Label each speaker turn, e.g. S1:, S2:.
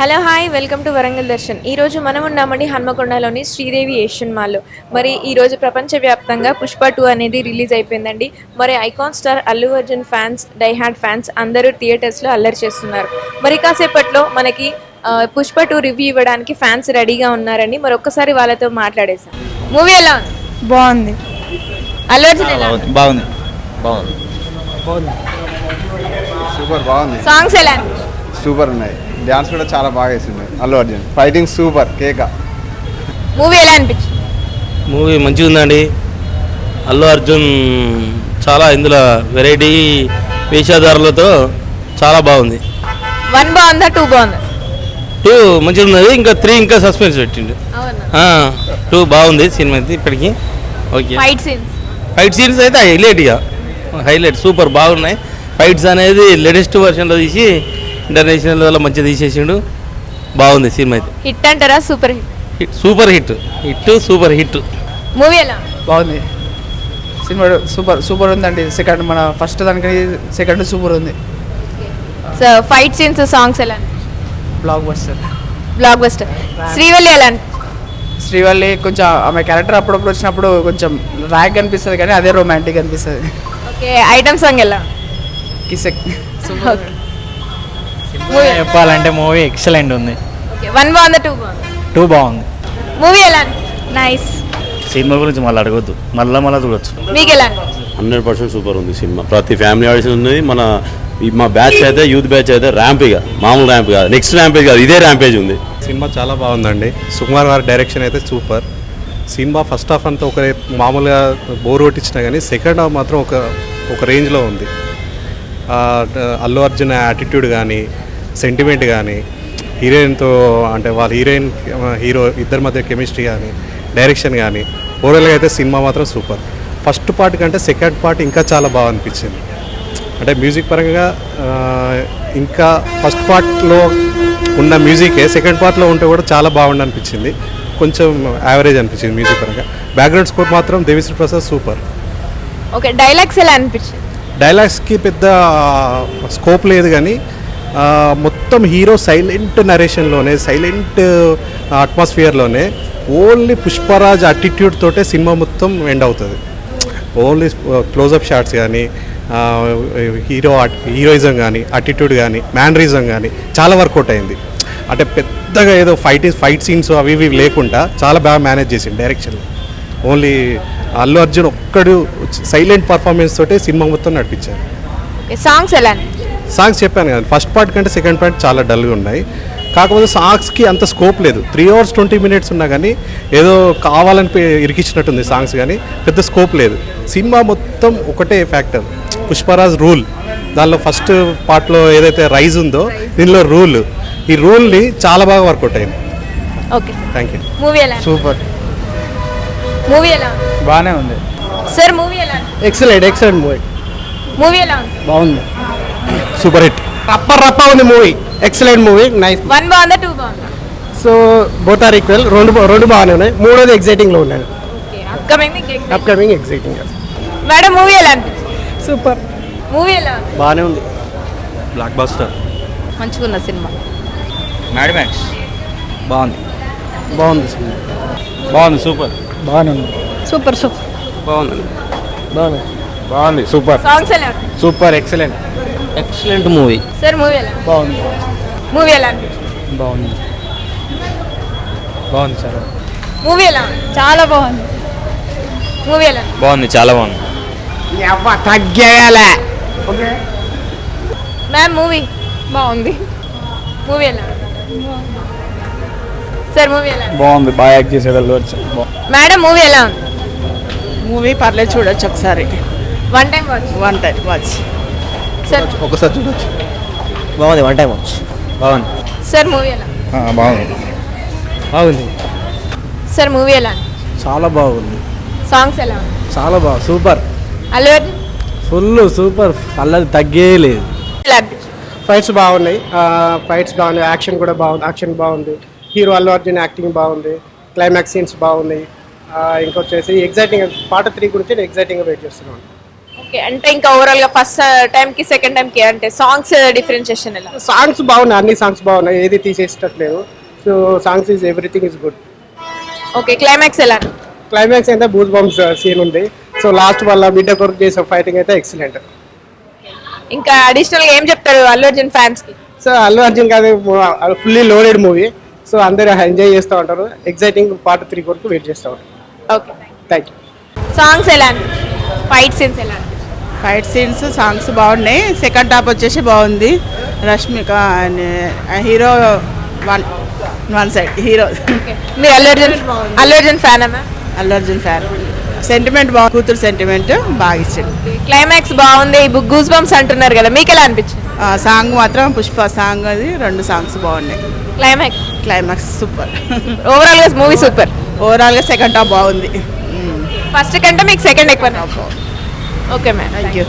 S1: Hello hi welcome to Warangal Darshan. ఈ రోజు మనం ఉన్నామండి హన్మకొండలోని శ్రీదేవి ఏషియన్ మాల్లో మరి ఈ రోజు ప్రపంచవ్యాప్తంగా పుష్ప టూ అనేది రిలీజ్ అయిపోయిందండి. మరి icon star Allu Arjun fans diehard fans అందరూ థియేటర్స్లో అల్లరి చేస్తున్నారు. మరి కాసేపట్లో మనకి పుష్ప టూ రివ్యూ ఇవ్వడానికి ఫ్యాన్స్ రెడీగా ఉన్నారండి. మరి ఒక్కసారి వాళ్ళతో మాట్లాడేసాం. మూవీ ఎలా ఉంది?
S2: బాగుంది.
S1: అల్లు అర్జున్ ఎలా?
S3: బాగుంది. బాగుంది.
S4: సూపర్ బాగుంది.
S1: సాంగ్స్ ఎలా?
S4: సూపర్ ఉన్నాయి. డ్యాన్స్ కూడా చాలా బాగా వేసింది. అల్లు అర్జున్. ఫైటింగ్ సూపర్ కేక.
S1: మూవీ ఎలా అనిపించింది?
S3: మూవీ మంచిగా ఉందండి. అల్లు అర్జున్ చాలా ఇందులో వెరైటీ వేషధారులతో చాలా బాగుంది.
S1: వన్ బాగుందా టూ బాగుందా?
S3: టూ మంచిగా ఉన్నది. ఇంకా త్రీ ఇంకా సస్పెన్స్ పెట్టిండు. టూ బాగుంది సినిమా అయితే ఇప్పటికి. Okay
S1: fight scenes
S3: fight scenes అయితే హైలైట్ ఇక. హైలైట్ సూపర్ బాగున్నాయి. ఫైట్స్ అనేది లేటెస్ట్ వర్షన్లో తీసి ఇంటర్నేషనల్ వల్ల మంచిగా తీసేసిండు. బాగుంది సినిమా అయితే.
S1: హిట్ అంటారా? Super hit?
S3: Hit super hit. Hit super hit.
S1: Movie ఎలా?
S2: బాగుంది. సినిమా సూపర్ సూపర్ ఉందండి. సెకండ్ మన ఫస్ట్ దానికి సెకండ్ సూపర్ ఉంది.
S1: సో ఫైట్ సీన్స్ సాంగ్స్ ఎలా?
S2: Blockbuster
S1: blockbuster Srivalli ఎలా?
S2: శ్రీవల్లి కొంచెం ఆమె క్యారెక్టర్ అప్పుడప్పుడు వచ్చినప్పుడు కొంచెం ర్యాక్ అనిపిస్తుంది కానీ అదే రొమాంటిక్ అనిపిస్తుంది.
S1: ఓకే. ఐటమ్ సాంగ్ ఎలా?
S2: కిసెక్
S1: ఓకే
S5: చెప్పాలంటే మూవీ ఎక్సలెంట్ ఉంది.
S1: వన్ బాగుందా టూ బాగుందా?
S5: టూ బాగుంది.
S1: మూవీ ఎలా నైస్
S6: సినిమా గురించి మళ్ళీ అడగొద్దు. మళ్ళీ మళ్ళీ చూడొచ్చు.
S1: మీకు ఎలా?
S6: హండ్రెడ్ పర్సెంట్ సూపర్ ఉంది సినిమా. ప్రతి ఫ్యామిలీ ఆడిషన్ ఉంది మన ఈ మా బ్యాచ్ అయితే యూత్ బ్యాచ్ అయితే ర్యాంప్ ఇక. మామూలు ర్యాంప్ కాదు. నెక్స్ట్ ర్యాంపేజ్ కాదు. ఇదే ర్యాంపేజ్ ఉంది.
S7: సినిమా చాలా బాగుందండి. సుకుమార్ గారి డైరెక్షన్ అయితే సూపర్. సినిమా ఫస్ట్ హాఫ్ అంతా ఒక మామూలుగా బోర్ కొట్టించినా కానీ సెకండ్ హాఫ్ మాత్రం ఒక ఒక రేంజ్లో ఉంది. అల్లు అర్జున్ యాటిట్యూడ్ కానీ సెంటిమెంట్ కానీ హీరోయిన్తో అంటే వాళ్ళ హీరోయిన్ హీరో ఇద్దరి మధ్య కెమిస్ట్రీ కానీ డైరెక్షన్ కానీ ఓవరాల్గా అయితే సినిమా మాత్రం సూపర్. ఫస్ట్ పార్ట్ కంటే సెకండ్ పార్ట్ ఇంకా చాలా బాగా అనిపించింది. అంటే మ్యూజిక్ పరంగా ఇంకా ఫస్ట్ పార్ట్లో ఉన్న మ్యూజికే సెకండ్ పార్ట్లో ఉంటే కూడా చాలా బాగుండి అనిపించింది. కొంచెం యావరేజ్ అనిపించింది మ్యూజిక్ పరంగా. బ్యాక్గ్రౌండ్ స్కోర్ మాత్రం Devi Sri Prasad super.
S1: Okay dialogues ఎలా అనిపించింది?
S7: డైలాగ్స్కి పెద్ద స్కోప్ లేదు కానీ మొత్తం హీరో సైలెంట్ నరేషన్లోనే సైలెంట్ అట్మాస్ఫియర్లోనే ఓన్లీ పుష్పరాజ్ అటిట్యూడ్ తోటే సినిమా మొత్తం ఎండ్ అవుతుంది. ఓన్లీ క్లోజప్ షాట్స్ కానీ హీరో హీరోయిజం కానీ అటిట్యూడ్ కానీ మ్యానరిజం కానీ చాలా వర్కౌట్ అయింది. అంటే పెద్దగా ఏదో ఫైట్ ఫైట్ సీన్స్ అవి ఇవి లేకుండా చాలా బాగా మేనేజ్ చేసింది డైరెక్షన్లో ఓన్లీ అల్లు అర్జున్ ఒక్కడు సైలెంట్ పర్ఫార్మెన్స్ తోటే సినిమా మొత్తం నడిపించారు.
S1: సాంగ్స్ ఎలా?
S7: సాంగ్స్ చెప్పాను కదా ఫస్ట్ పార్ట్ కంటే సెకండ్ పార్ట్ చాలా డల్గా ఉన్నాయి. కాకపోతే సాంగ్స్కి అంత స్కోప్ లేదు. త్రీ అవర్స్ ట్వంటీ మినిట్స్ ఉన్నా కానీ ఏదో కావాలని ఇరికిచ్చినట్టుంది సాంగ్స్ కానీ పెద్ద స్కోప్ లేదు. సినిమా మొత్తం ఒకటే ఫ్యాక్టర్ పుష్పరాజ్ రూల్ దానిలో ఫస్ట్ పార్ట్లో ఏదైతే రైజ్ ఉందో దీనిలో రూల్ ఈ రూల్ని చాలా బాగా వర్కౌట్ అయింది.
S1: ఓకే
S7: థ్యాంక్ యూ
S1: మూవీ ఎలా?
S2: సూపర్
S1: మూవీ ఎలా?
S2: బాగానే ఉంది.
S1: సార్ మూవీ ఎలా?
S2: ఎక్సలెంట్ ఎక్సలెంట్ మూవీ
S1: మూవీ ఎలా ఉంది?
S2: బాగుంది.
S7: Super hit.
S2: రప్ప రప్ప ఉంది movie. Excellent movie. Nice
S1: one బాగుందా టూ బాగుందా?
S2: సో బోత్ ఆర్ ఈక్వల్ రెండు రెండు బాగానే ఉన్నాయి. మూడోది ఎగ్జైటింగ్లో ఉన్నాను
S1: okay upcoming
S2: upcoming exciting
S1: madam movie ఎలా
S2: సూపర్.
S1: మూవీ ఎలా ఉంది?
S2: బాగానే ఉంది.
S7: బ్లాక్ బాస్టర్
S1: మంచిగా ఉన్న సినిమా.
S3: మ్యాడ్ మ్యాక్స్ బాగుంది.
S2: బాగుంది సినిమా.
S3: బాగుంది సూపర్.
S2: బాగానే ఉంది.
S1: Super super.
S3: బాగుంది.
S2: బాగానే
S4: బాగుంది సూపర్.
S1: సాంగ్స్ ఎలా
S4: super excellent
S3: excellent movie
S1: sir movie ఎలా?
S2: బాగుంది.
S1: మూవీ ఎలా
S2: బాగుంది. బాగుంది సార్
S1: మూవీ ఎలా చాలా బాగుంది. మూవీ ఎలా?
S3: బాగుంది చాలా బాగుంది.
S2: తగ్గేయాలే.
S1: మ్యామ్ మూవీ బాగుంది. మూవీ ఎలా? సార్ మూవీ ఎలా?
S5: బాగుంది బాగా యాక్ట్ చేసేది అల్లు అర్జున్
S1: మేడం మూవీ ఎలా ఉంది?
S8: మూవీ పర్లేదు చూడొచ్చు ఒకసారి.
S1: One time watch
S8: one time watch
S1: sir.
S4: ఒకసారి చూడొచ్చు.
S5: బాగుంది వన్ టైం వచ్చు. బాగుంది.
S1: సార్ మూవీ ఎలా?
S4: బాగుంది.
S2: బాగుంది.
S1: సార్ మూవీ ఎలా?
S2: చాలా బాగుంది.
S1: సాంగ్స్ ఎలా
S2: చాలా బాగుంది సూపర్
S1: అల్లు
S2: ఫుల్ సూపర్ అల్లది తగ్గే లేదు.
S9: ఫైట్స్ బాగున్నాయి. ఫైట్స్ బాగున్నాయి. యాక్షన్ కూడా బాగుంది. యాక్షన్ బాగుంది. హీరో అల్లు అర్జున్ యాక్టింగ్ బాగుంది. క్లైమాక్స్ సీన్స్ బాగున్నాయి. ఆ, ఇంకొచ్చేసి ఎగ్జైటింగ్ పార్ట్ త్రీ గురించి నేను ఎగ్జైటింగ్గా వెయిట్ చేస్తున్నాను
S1: అంటే ఇంకా ఓవరాల్గా ఫస్ట్ టైం కి సెకండ్ టైం కి అంటే సాంగ్స్ డిఫరెన్షియేషన్ ఎలా?
S9: సాంగ్స్ బాగున్నాయి అన్ని సాంగ్స్ బాగున్నాయి. ఏది తీసేసేటట్లేదు. So songs is everything is good
S1: okay climax ఎలా?
S9: క్లైమాక్స్ అయితే బూజ్ బంప్స్ సీన్ ఉంది. సో లాస్ట్ వాళ్ళ బిడ్డ కొరకు చేసే ఫైటింగ్ అయితే ఎక్సలెంట్
S1: ఇంకా అడిషనల్ ఏం చెప్తారు అల్లు అర్జున్ ఫ్యాన్స్కి?
S9: సో అల్లు అర్జున్ గారి ఫుల్లీ లోడెడ్ మూవీ సో అందరూ ఎంజాయ్ చేస్తూ ఉంటారు. ఎగ్జైటింగ్ పార్ట్ త్రీ కొరకు వెయిట్ చేస్తూ ఉంటారు.
S1: ఓకే
S9: థ్యాంక్ యూ
S1: సాంగ్స్ ఎలా? ఫైట్ సీన్స్ ఎలా?
S8: ఫైట్ సీన్స్ సాంగ్స్ బాగున్నాయి. సెకండ్ హాఫ్ వచ్చేసి బాగుంది. Rashmika hero one one side hero
S1: మీరు అల్లు అర్జున్ అల్లు అర్జున్ ఫ్యాన్ అమ్మా
S8: అల్లు అర్జున్ ఫ్యాన్. సెంటిమెంట్ బాగా కూతురు సెంటిమెంట్ బాగా ఇచ్చాడు
S1: క్లైమాక్స్ బాగుంది. గూస్ బంప్స్ అంటున్నారు కదా మీకు ఎలా అనిపించింది?
S8: సాంగ్ మాత్రం పుష్ప సాంగ్ అది రెండు సాంగ్స్ బాగున్నాయి.
S1: క్లైమాక్స్
S8: క్లైమాక్స్ సూపర్
S1: ఓవరాల్గా మూవీ సూపర్
S8: ఓవరాల్గా సెకండ్ హాఫ్ బాగుంది.
S1: ఫస్ట్ కంటే మీకు సెకండ్ ఎక్కువ. Okay ma'am
S8: thank you